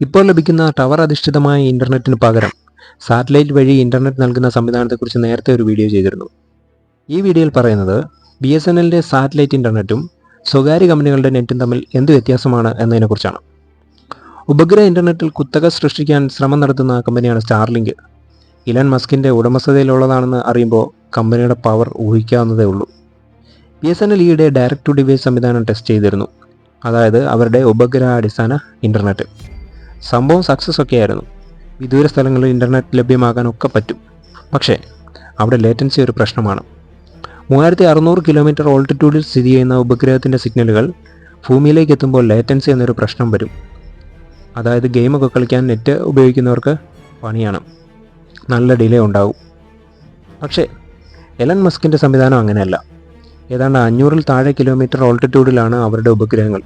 ഇപ്പോൾ ലഭിക്കുന്ന ടവർ അധിഷ്ഠിതമായ ഇന്റർനെറ്റിന് പകരം സാറ്റലൈറ്റ് വഴി ഇന്റർനെറ്റ് നൽകുന്ന സംവിധാനത്തെക്കുറിച്ച് നേരത്തെ ഒരു വീഡിയോ ചെയ്തിരുന്നു. ഈ വീഡിയോയിൽ പറയുന്നത് ബി എസ് എൻ എല്ലിന്റെ സാറ്റലൈറ്റ് ഇന്റർനെറ്റും സ്വകാര്യ കമ്പനികളുടെ നെറ്റും തമ്മിൽ എന്ത് വ്യത്യാസമാണ് എന്നതിനെക്കുറിച്ചാണ്. ഉപഗ്രഹ ഇന്റർനെറ്റിൽ കുത്തക സൃഷ്ടിക്കാൻ ശ്രമം നടത്തുന്ന കമ്പനിയാണ് സ്റ്റാർലിങ്ക്. ഇലൻ മസ്കിന്റെ ഉടമസ്ഥതയിലുള്ളതാണെന്ന് അറിയുമ്പോൾ കമ്പനിയുടെ പവർ ഊഹിക്കാവുന്നതേ ഉള്ളൂ. ബി എസ് എൻ എൽ ഈയിടെ ഡയറക്ട് ടു ഡിവൈസ് സംവിധാനം ടെസ്റ്റ് ചെയ്തിരുന്നു. അതായത് അവരുടെ ഉപഗ്രഹ അടിസ്ഥാന ഇന്റർനെറ്റ് സംഭവം സക്സസ് ഒക്കെ ആയിരുന്നു വിദൂര സ്ഥലങ്ങളിൽ ഇന്റർനെറ്റ് ലഭ്യമാകാനൊക്കെ പറ്റും. പക്ഷേ അവിടെ ലേറ്റൻസി ഒരു പ്രശ്നമാണ്. മൂവായിരത്തി അറുന്നൂറ് കിലോമീറ്റർ ഓൾട്ടിറ്റ്യൂഡിൽ സ്ഥിതി ചെയ്യുന്ന ഉപഗ്രഹത്തിന്റെ സിഗ്നലുകൾ ഭൂമിയിലേക്ക് എത്തുമ്പോൾ ലേറ്റൻസി എന്നൊരു പ്രശ്നം വരും. അതായത് ഗെയിമൊക്കെ കളിക്കാൻ നെറ്റ് ഉപയോഗിക്കുന്നവർക്ക് പണിയാണ്. നല്ല ഡിലേ ഉണ്ടാവും. പക്ഷേ എലൻ മസ്കിന്റെ സംവിധാനം അങ്ങനെയല്ല. ഏതാണ്ട് അഞ്ഞൂറിൽ താഴെ കിലോമീറ്റർ ഓൾട്ടിറ്റ്യൂഡിലാണ് അവരുടെ ഉപഗ്രഹങ്ങൾ.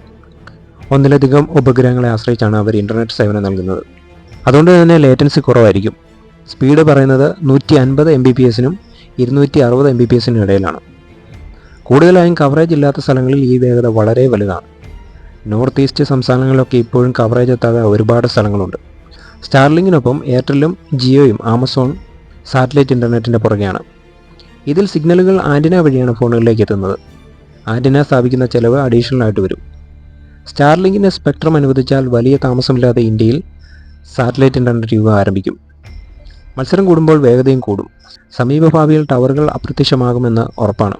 ഒന്നിലധികം ഉപഗ്രഹങ്ങളെ ആശ്രയിച്ചാണ് അവർ ഇന്റർനെറ്റ് സേവനം നൽകുന്നത്. അതുകൊണ്ട് തന്നെ ലേറ്റൻസി കുറവായിരിക്കും. സ്പീഡ് പറയുന്നത് നൂറ്റി അൻപത് എം ബി പി എസിനും ഇരുന്നൂറ്റി അറുപത് എം ബി പി എസിനും ഇടയിലാണ്. കൂടുതലായും കവറേജ് ഇല്ലാത്ത സ്ഥലങ്ങളിൽ ഈ വേഗത വളരെ വലുതാണ്. നോർത്ത് ഈസ്റ്റ് സംസ്ഥാനങ്ങളിലൊക്കെ ഇപ്പോഴും കവറേജ് എത്താതെ ഒരുപാട് സ്ഥലങ്ങളുണ്ട്. സ്റ്റാർലിങ്ങിനൊപ്പം എയർടെല്ലും ജിയോയും ആമസോൺ സാറ്റലൈറ്റ് ഇന്റർനെറ്റിന്റെ പുറകെയാണ്. ഇതിൽ സിഗ്നലുകൾ ആന്റിന വഴിയാണ് ഫോണുകളിലേക്ക് എത്തുന്നത്. ആന്റിന സ്ഥാപിക്കുന്ന ചിലവ് അഡീഷണൽ ആയിട്ട് വരും. സ്റ്റാർലിങ്കിന് സ്പെക്ട്രം അനുവദിച്ചാൽ വലിയ താമസമില്ലാതെ ഇന്ത്യയിൽ സാറ്റലൈറ്റ് ഇന്റർനെറ്റ് യുഗം ആരംഭിക്കും. മത്സരം കൂടുമ്പോൾ വേഗതയും കൂടും. സമീപഭാവിയിൽ ടവറുകൾ അപ്രത്യക്ഷമാകുമെന്ന് ഉറപ്പാണ്.